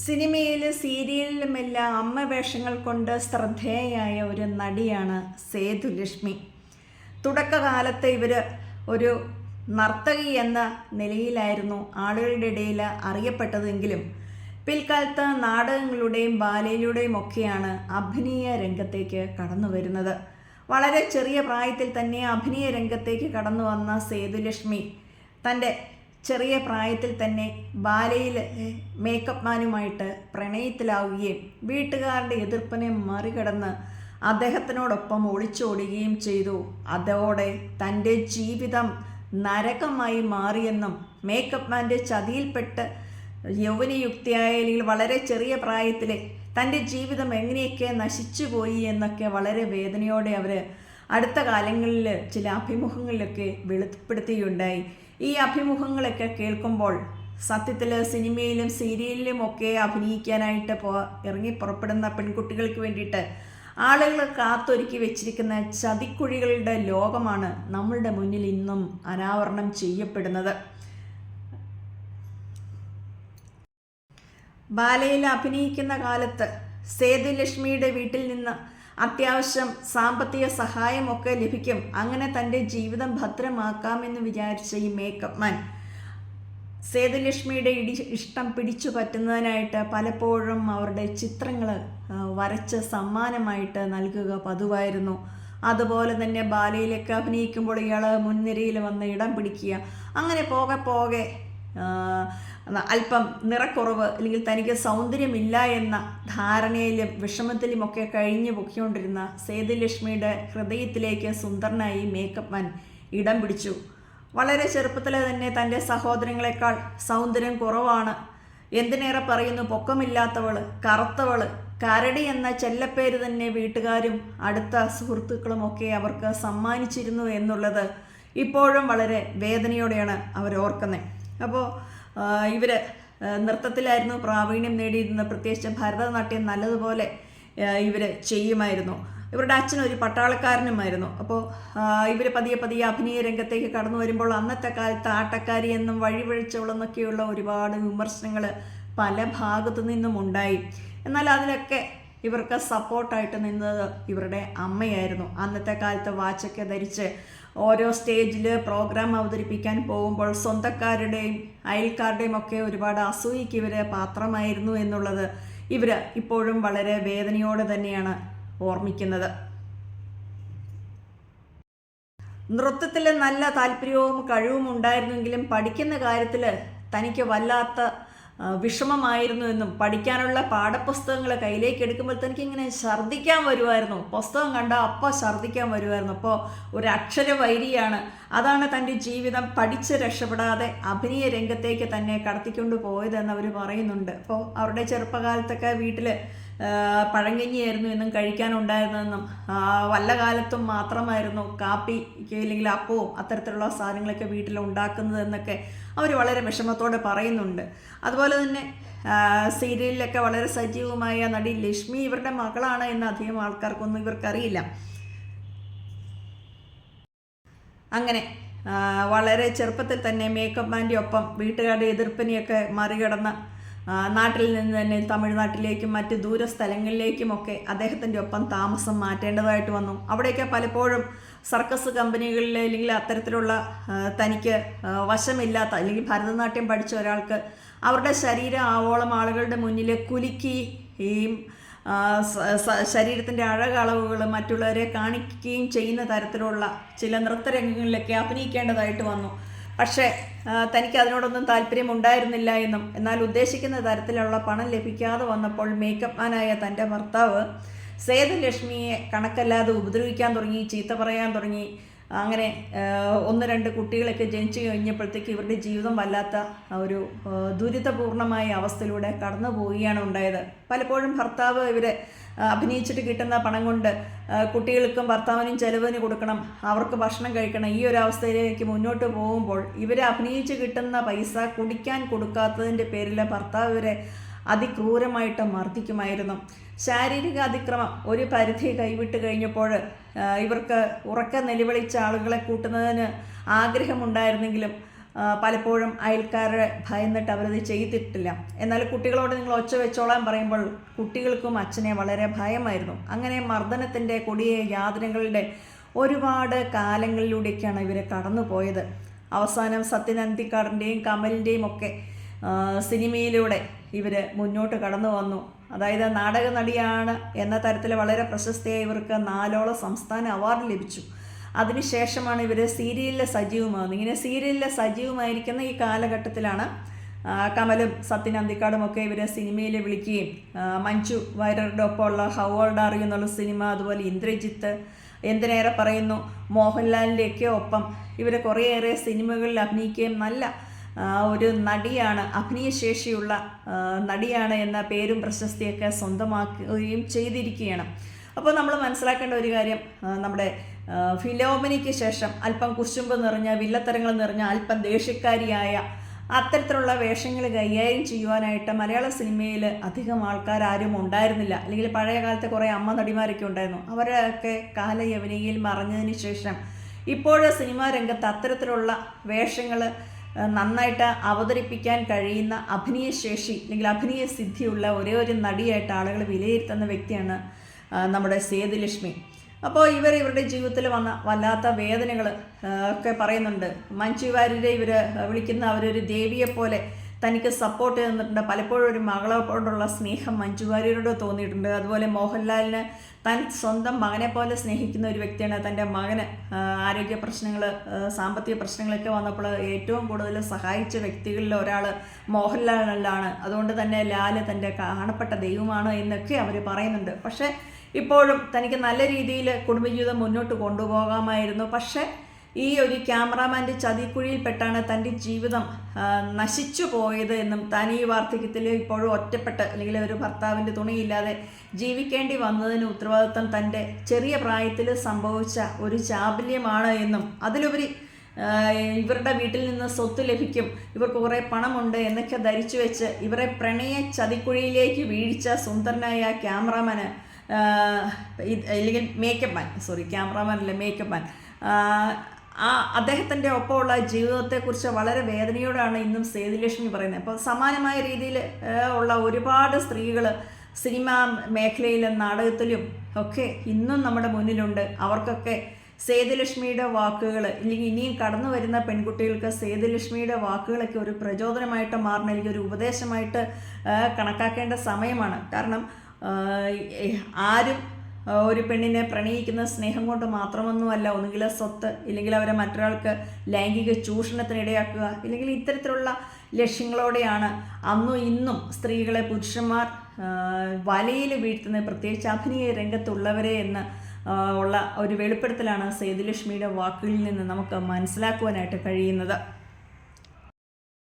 സിനിമയിലും സീരിയലിലുമെല്ലാം അമ്മ വേഷങ്ങൾ കൊണ്ട് ശ്രദ്ധേയയായ ഒരു നടിയാണ് സേതുലക്ഷ്മി തുടക്കകാലത്ത് ഇവർ ഒരു നർത്തകി എന്ന നിലയിലായിരുന്നു ആളുകളുടെ ഇടയിൽ അറിയപ്പെട്ടതെങ്കിലും പിൽക്കാലത്ത് നാടകങ്ങളുടെയും ബാലയിലൂടെയും ഒക്കെയാണ് അഭിനയ രംഗത്തേക്ക് കടന്നു വരുന്നത്. വളരെ ചെറിയ പ്രായത്തിൽ തന്നെ അഭിനയ രംഗത്തേക്ക് കടന്നു വന്ന സേതുലക്ഷ്മി തന്റെ ചെറിയ പ്രായത്തിൽ തന്നെ ബാലയിൽ മേക്കപ്പ് മാനുമായിട്ട് പ്രണയത്തിലാവുകയും വീട്ടുകാരുടെ എതിർപ്പിനെ മറികടന്ന് അദ്ദേഹത്തിനോടൊപ്പം ഒളിച്ചോടുകയും ചെയ്തു. അതോടെ തന്റെ ജീവിതം നരകമായി മാറിയെന്നും മേക്കപ്പ് മാന്റെ ചതിയിൽപ്പെട്ട് യൗവനയുക്തിയായ അല്ലെങ്കിൽ വളരെ ചെറിയ പ്രായത്തിൽ തന്റെ ജീവിതം എങ്ങനെയൊക്കെ നശിച്ചുപോയി എന്നൊക്കെ വളരെ വേദനയോടെ അവർ അടുത്ത കാലങ്ങളിൽ ചില അഭിമുഖങ്ങളിലൊക്കെ വെളിപ്പെടുത്തുകയുണ്ടായി ഈ അഭിമുഖങ്ങളൊക്കെ കേൾക്കുമ്പോൾ സത്യത്തിൽ സിനിമയിലും സീരിയലിലും ഒക്കെ അഭിനയിക്കാനായിട്ട് പോ ഇറങ്ങി പുറപ്പെടുന്ന പെൺകുട്ടികൾക്ക് വേണ്ടിയിട്ട് ആളുകൾ കാത്തൊരുക്കി വെച്ചിരിക്കുന്ന ചതിക്കുഴികളുടെ ലോകമാണ് നമ്മളുടെ മുന്നിൽ ഇന്നും അനാവരണം ചെയ്യപ്പെടുന്നത്. ബാലയിൽ അഭിനയിക്കുന്ന കാലത്ത് സേതുലക്ഷ്മിയുടെ വീട്ടിൽ നിന്ന് അത്യാവശ്യം സാമ്പത്തിക സഹായമൊക്കെ ലഭിക്കും. അങ്ങനെ തന്റെ ജീവിതം ഭദ്രമാക്കാമെന്ന് വിചാരിച്ച ഈ മേക്കപ്പ് മാൻ സേതുലക്ഷ്മിയുടെ ഇടി ഇഷ്ടം പിടിച്ചു പറ്റുന്നതിനായിട്ട് പലപ്പോഴും അവരുടെ ചിത്രങ്ങൾ വരച്ച് സമ്മാനമായിട്ട് നൽകുക പതിവായിരുന്നു. അതുപോലെ തന്നെ ബാലയിലൊക്കെ അഭിനയിക്കുമ്പോൾ ഇയാൾ മുൻനിരയിൽ വന്ന് ഇടം പിടിക്കുക. അങ്ങനെ പോകെ പോകെ അല്പം നിറക്കുറവ് അല്ലെങ്കിൽ തനിക്ക് സൗന്ദര്യമില്ല എന്ന ധാരണയിലും വിഷമത്തിലും ഒക്കെ കഴിഞ്ഞു പൊക്കിക്കൊണ്ടിരുന്ന സേതുലക്ഷ്മിയുടെ ഹൃദയത്തിലേക്ക് സുന്ദരനായി മേക്കപ്പ് മാൻ ഇടം പിടിച്ചു. വളരെ ചെറുപ്പത്തിലെ തന്നെ തന്റെ സഹോദരങ്ങളെക്കാൾ സൗന്ദര്യം കുറവാണ്. എന്തിനേറെ പറയുന്നു? പൊക്കമില്ലാത്തവൾ കറുത്തവൾ കരടി എന്ന ചെല്ലപ്പേര് തന്നെ വീട്ടുകാരും അടുത്ത സുഹൃത്തുക്കളുമൊക്കെ അവർക്ക് സമ്മാനിച്ചിരുന്നു എന്നുള്ളത് ഇപ്പോഴും വളരെ വേദനയോടെയാണ് അവർ ഓർക്കുന്നത് അപ്പോൾ ഇവർ നൃത്തത്തിലായിരുന്നു പ്രാവീണ്യം നേടിയിരുന്ന പ്രത്യേകിച്ച് ഭരതനാട്യം നല്ലതുപോലെ ഇവർ ചെയ്യുമായിരുന്നു. ഇവരുടെ അച്ഛൻ ഒരു പട്ടാളക്കാരനുമായിരുന്നു. അപ്പോൾ ഇവർ പതിയെ പതിയെ അഭിനയ രംഗത്തേക്ക് കടന്നു വരുമ്പോൾ അന്നത്തെ കാലത്ത് ആട്ടക്കാരി എന്നും വഴിപഴിച്ചവളെന്നൊക്കെയുള്ള ഒരുപാട് വിമർശനങ്ങൾ പല ഭാഗത്തു നിന്നും ഉണ്ടായി എന്നാൽ അതിലൊക്കെ ഇവർക്ക് സപ്പോർട്ടായിട്ട് നിന്നത് ഇവരുടെ അമ്മയായിരുന്നു. അന്നത്തെ കാലത്ത് വാച്ചൊക്കെ ധരിച്ച് ഓരോ സ്റ്റേജിൽ പ്രോഗ്രാം അവതരിപ്പിക്കാൻ പോകുമ്പോൾ സ്വന്തക്കാരുടെയും അയൽക്കാരുടെയും ഒക്കെ ഒരുപാട് അസൂയിക്ക് ഇവർ പാത്രമായിരുന്നു എന്നുള്ളത് ഇവർ ഇപ്പോഴും വളരെ വേദനയോടെ തന്നെയാണ് ഓർമ്മിക്കുന്നത്. നൃത്തത്തിൽ നല്ല താല്പര്യവും കഴിവും ഉണ്ടായിരുന്നെങ്കിലും പഠിക്കുന്ന കാര്യത്തിൽ തനിക്ക് വല്ലാത്ത വിഷമമായിരുന്നു എന്നും പഠിക്കാനുള്ള പാഠപുസ്തകങ്ങൾ കയ്യിലേക്ക് എടുക്കുമ്പോൾ തനിക്ക് ഇങ്ങനെ ഛർദ്ദിക്കാൻ വരുമായിരുന്നു പുസ്തകം കണ്ട അപ്പം ഛർദ്ദിക്കാൻ വരുമായിരുന്നു അപ്പോൾ ഒരു അക്ഷര വൈരിയാണ് അതാണ് തന്റെ ജീവിതം. പഠിച്ച് രക്ഷപ്പെടാതെ അഭിനയ രംഗത്തേക്ക് തന്നെ കടത്തിക്കൊണ്ട് പോയതെന്ന് അവർ പറയുന്നുണ്ട്. അപ്പോൾ അവരുടെ ചെറുപ്പകാലത്തൊക്കെ വീട്ടിൽ പഴങ്കഞ്ഞിയായിരുന്നു എന്നും കഴിക്കാനുണ്ടായിരുന്നതെന്നും വല്ല കാലത്തും മാത്രമായിരുന്നു കാപ്പിക്ക് അല്ലെങ്കിൽ അപ്പവും അത്തരത്തിലുള്ള സാധനങ്ങളൊക്കെ വീട്ടിൽ ഉണ്ടാക്കുന്നതെന്നൊക്കെ അവർ വളരെ വിഷമത്തോടെ പറയുന്നുണ്ട്. അതുപോലെ തന്നെ സീരിയലിലൊക്കെ വളരെ സജീവമായ നടി ലക്ഷ്മി ഇവരുടെ മകളാണ് എന്ന് അധികം ആൾക്കാർക്കൊന്നും ഇവർക്കറിയില്ല. അങ്ങനെ വളരെ ചെറുപ്പത്തിൽ തന്നെ മേക്കപ്പ് മാന്റെ ഒപ്പം വീട്ടുകാരുടെ എതിർപ്പിനെയൊക്കെ മറികടന്ന് നാട്ടിൽ നിന്ന് തന്നെ തമിഴ്നാട്ടിലേക്കും മറ്റ് ദൂര സ്ഥലങ്ങളിലേക്കുമൊക്കെ അദ്ദേഹത്തിന്റെ ഒപ്പം താമസം മാറ്റേണ്ടതായിട്ട് വന്നു. അവിടെയൊക്കെ പലപ്പോഴും സർക്കസ് കമ്പനികളിൽ അല്ലെങ്കിൽ അത്തരത്തിലുള്ള തനിക്ക് വശമില്ലാത്ത അല്ലെങ്കിൽ ഭരതനാട്യം പഠിച്ച ഒരാൾക്ക് അവരുടെ ശരീരം ആവോളം ആളുകളുടെ മുന്നിൽ ഈ ശരീരത്തിന്റെ അഴകളവുകൾ മറ്റുള്ളവരെ കാണിക്കുകയും ചെയ്യുന്ന തരത്തിലുള്ള ചില നൃത്തരംഗങ്ങളിലൊക്കെ അഭിനയിക്കേണ്ടതായിട്ട് വന്നു. പക്ഷേ തനിക്ക് അതിനോടൊന്നും താല്പര്യം ഉണ്ടായിരുന്നില്ല എന്നും. എന്നാൽ ഉദ്ദേശിക്കുന്ന തരത്തിലുള്ള പണം ലഭിക്കാതെ വന്നപ്പോൾ മേക്കപ്പ് മാനായ തന്റെ ഭർത്താവ് സേതുലക്ഷ്മിയെ കണക്കല്ലാതെ ഉപദ്രവിക്കാൻ തുടങ്ങി ചീത്ത പറയാൻ തുടങ്ങി. അങ്ങനെ ഒന്ന് രണ്ട് കുട്ടികളൊക്കെ ജനിച്ചു കഴിഞ്ഞപ്പോഴത്തേക്ക് ഇവരുടെ ജീവിതം വല്ലാത്ത ഒരു ദുരിതപൂർണമായ അവസ്ഥയിലൂടെ കടന്നു പോവുകയാണ് ഉണ്ടായത്. പലപ്പോഴും ഭർത്താവ് ഇവരെ അഭിനയിച്ചിട്ട് കിട്ടുന്ന പണം കൊണ്ട് കുട്ടികൾക്കും ഭർത്താവിനും ചെലവിന് കൊടുക്കണം അവർക്ക് ഭക്ഷണം കഴിക്കണം ഈ ഒരു അവസ്ഥയിലേക്ക് മുന്നോട്ട് പോകുമ്പോൾ ഇവരെ അഭിനയിച്ച് കിട്ടുന്ന പൈസ കുടിക്കാൻ കൊടുക്കാത്തതിന്റെ പേരിൽ ഭർത്താവ് ഇവരെ അതിക്രൂരമായിട്ട് മർദ്ദിക്കുമായിരുന്നു. ശാരീരിക അതിക്രമം ഒരു പരിധി കൈവിട്ട് കഴിഞ്ഞപ്പോൾ ഇവർക്ക് ഉറക്ക നിലവിളിച്ച ആളുകളെ കൂട്ടുന്നതിന് ആഗ്രഹമുണ്ടായിരുന്നെങ്കിലും പലപ്പോഴും അയൽക്കാരെ ഭയന്നിട്ട് അവരത് ചെയ്തിട്ടില്ല. എന്നാൽ കുട്ടികളോട് നിങ്ങൾ ഒച്ച വെച്ചോളാൻ പറയുമ്പോൾ കുട്ടികൾക്കും അച്ഛനെ വളരെ ഭയമായിരുന്നു. അങ്ങനെ മർദ്ദനത്തിന്റെ കൊടിയ യാതനകളുടെ ഒരുപാട് കാലങ്ങളിലൂടെയൊക്കെയാണ് ഇവർ കടന്നു പോയത് അവസാനം സത്യനന്ദിക്കാടിന്റെയും കമലിന്റെയും ഒക്കെ സിനിമയിലൂടെ ഇവർ മുന്നോട്ട് കടന്നു വന്നു. അതായത് നാടക നടിയാണ് എന്ന തരത്തിൽ വളരെ പ്രശസ്തിയായി ഇവർക്ക് നാലോളം സംസ്ഥാന അവാർഡ് ലഭിച്ചു. അതിനുശേഷമാണ് ഇവർ സീരിയലിലെ സജീവമാകുന്നത്. ഇങ്ങനെ സീരിയലിലെ സജീവമായിരിക്കുന്ന ഈ കാലഘട്ടത്തിലാണ് കമലും സത്യൻ അന്തിക്കാടും ഒക്കെ ഇവരെ സിനിമയിൽ വിളിക്കുകയും മഞ്ജു വൈരറുടെ ഒപ്പമുള്ള ഹൗ ഓൾഡ് ആർ എന്നുള്ള സിനിമ അതുപോലെ ഇന്ദ്രജിത്ത് എന്തിനേറെ പറയുന്നു മോഹൻലാലിന്റെയൊക്കെ ഒപ്പം ഇവരെ കുറേയേറെ സിനിമകളിൽ അഭിനയിക്കുകയും നല്ല ഒരു നടിയാണ് അഭിനയശേഷിയുള്ള ശേഷിയുള്ള നടിയാണ് എന്ന പേരും പ്രശസ്തിയൊക്കെ സ്വന്തമാക്കുകയും ചെയ്തിരിക്കുകയാണ്. അപ്പോൾ നമ്മൾ മനസ്സിലാക്കേണ്ട ഒരു കാര്യം നമ്മുടെ ഫിലോമിനിക്ക് ശേഷം അല്പം കുശുമ്പ് നിറഞ്ഞ വില്ലത്തരങ്ങൾ നിറഞ്ഞ അല്പം ദേഷ്യക്കാരിയായ അത്തരത്തിലുള്ള വേഷങ്ങൾ കൈകാര്യം ചെയ്യുവാനായിട്ട് മലയാള സിനിമയിൽ അധികം ആൾക്കാർ ആരും ഉണ്ടായിരുന്നില്ല. അല്ലെങ്കിൽ പഴയ കാലത്തെ കുറേ അമ്മ നടിമാരൊക്കെ ഉണ്ടായിരുന്നു. അവരൊക്കെ കാലയവനികയിൽ മറഞ്ഞതിന് ശേഷം ഇപ്പോഴ് സിനിമാ രംഗത്ത് അത്തരത്തിലുള്ള വേഷങ്ങൾ നന്നായിട്ട് അവതരിപ്പിക്കാൻ കഴിയുന്ന അഭിനയശേഷി അല്ലെങ്കിൽ അഭിനയ സിദ്ധിയുള്ള ഒരേ ഒരു നടിയായിട്ട് ആളുകൾ വിലയിരുത്തുന്ന വ്യക്തിയാണ് നമ്മുടെ സേതുലക്ഷ്മി. അപ്പോൾ ഇവർ ഇവരുടെ ജീവിതത്തിൽ വന്ന വല്ലാത്ത വേദനകൾ ഒക്കെ പറയുന്നുണ്ട്. മഞ്ജു ഇവർ വിളിക്കുന്ന അവരൊരു ദേവിയെ പോലെ തനിക്ക് സപ്പോർട്ട് തന്നിട്ടുണ്ട്. പലപ്പോഴും ഒരു മകളോടുള്ള സ്നേഹം മഞ്ജു വാര്യരോട് തോന്നിയിട്ടുണ്ട്. അതുപോലെ മോഹൻലാലിന് താൻ സ്വന്തം മകനെ പോലെ സ്നേഹിക്കുന്ന ഒരു വ്യക്തിയാണ്. തന്റെ മകന് ആരോഗ്യ പ്രശ്നങ്ങൾ സാമ്പത്തിക പ്രശ്നങ്ങളൊക്കെ വന്നപ്പോൾ ഏറ്റവും കൂടുതൽ സഹായിച്ച വ്യക്തികളിൽ ഒരാൾ മോഹൻലാലാണ് അതുകൊണ്ട് തന്നെ ലാൽ തന്റെ കാണപ്പെട്ട ദൈവമാണ് എന്നൊക്കെ അവർ പറയുന്നുണ്ട്. പക്ഷേ ഇപ്പോഴും തനിക്ക് നല്ല രീതിയിൽ കുടുംബജീവിതം മുന്നോട്ട് കൊണ്ടുപോകാമായിരുന്നു. പക്ഷേ ഈ ഒരു ക്യാമറാമാന്റെ ചതിക്കുഴിയിൽപ്പെട്ടാണ് തന്റെ ജീവിതം നശിച്ചു പോയത് എന്നും താൻ ഈ വാർദ്ധക്യത്തിൽ ഇപ്പോഴും ഒറ്റപ്പെട്ട് അല്ലെങ്കിൽ ഒരു ഭർത്താവിന്റെ തുണിയില്ലാതെ ജീവിക്കേണ്ടി വന്നതിന് ഉത്തരവാദിത്വം തന്റെ ചെറിയ പ്രായത്തിൽ സംഭവിച്ച ഒരു ചാബല്യമാണ് എന്നും അതിലുപരി ഇവരുടെ വീട്ടിൽ നിന്ന് സ്വത്ത് ലഭിക്കും ഇവർക്ക് കുറേ പണമുണ്ട് എന്നൊക്കെ ധരിച്ചു വെച്ച് ഇവരെ പ്രണയ ചതിക്കുഴിയിലേക്ക് വീഴ്ച സുന്ദരനായ ക്യാമറാമാന് അല്ലെങ്കിൽ മേക്കപ്പ് മാൻ സോറി ക്യാമറാമാൻ അല്ല മേക്കപ്പ് മാൻ ആ അദ്ദേഹത്തിന്റെ ഒപ്പമുള്ള ജീവിതത്തെക്കുറിച്ച് വളരെ വേദനയോടാണ് ഇന്നും സേതുലക്ഷ്മി പറയുന്നത്. അപ്പോൾ സമാനമായ രീതിയിൽ ഉള്ള ഒരുപാട് സ്ത്രീകൾ സിനിമാ മേഖലയിലും നാടകത്തിലും ഒക്കെ ഇന്നും നമ്മുടെ മുന്നിലുണ്ട്. അവർക്കൊക്കെ സേതുലക്ഷ്മിയുടെ വാക്കുകൾ ഇല്ലെങ്കിൽ ഇനിയും കടന്നു വരുന്ന പെൺകുട്ടികൾക്ക് സേതുലക്ഷ്മിയുടെ വാക്കുകളൊക്കെ ഒരു പ്രചോദനമായിട്ട് മാറണം അല്ലെങ്കിൽ ഒരു ഉപദേശമായിട്ട് കണക്കാക്കേണ്ട സമയമാണ്. കാരണം ആരും ഒരു പെണ്ണിനെ പ്രണയിക്കുന്ന സ്നേഹം കൊണ്ട് മാത്രമൊന്നുമല്ല ഒന്നുകിൽ സ്വത്ത് ഇല്ലെങ്കിൽ അവരെ മറ്റൊരാൾക്ക് ലൈംഗിക ചൂഷണത്തിന് ഇടയാക്കുക ഇല്ലെങ്കിൽ ഇത്തരത്തിലുള്ള ലക്ഷ്യങ്ങളോടെയാണ് അന്നും ഇന്നും സ്ത്രീകളെ പുരുഷന്മാർ വലയിൽ വീഴ്ത്തുന്നത് പ്രത്യേകിച്ച് അഭിനയ രംഗത്തുള്ളവരെ എന്ന് ഉള്ള ഒരു വെളിപ്പെടുത്തലാണ് സേതുലക്ഷ്മിയുടെ വാക്കുകളിൽ നിന്ന് നമുക്ക് മനസ്സിലാക്കുവാനായിട്ട് കഴിയുന്നത്.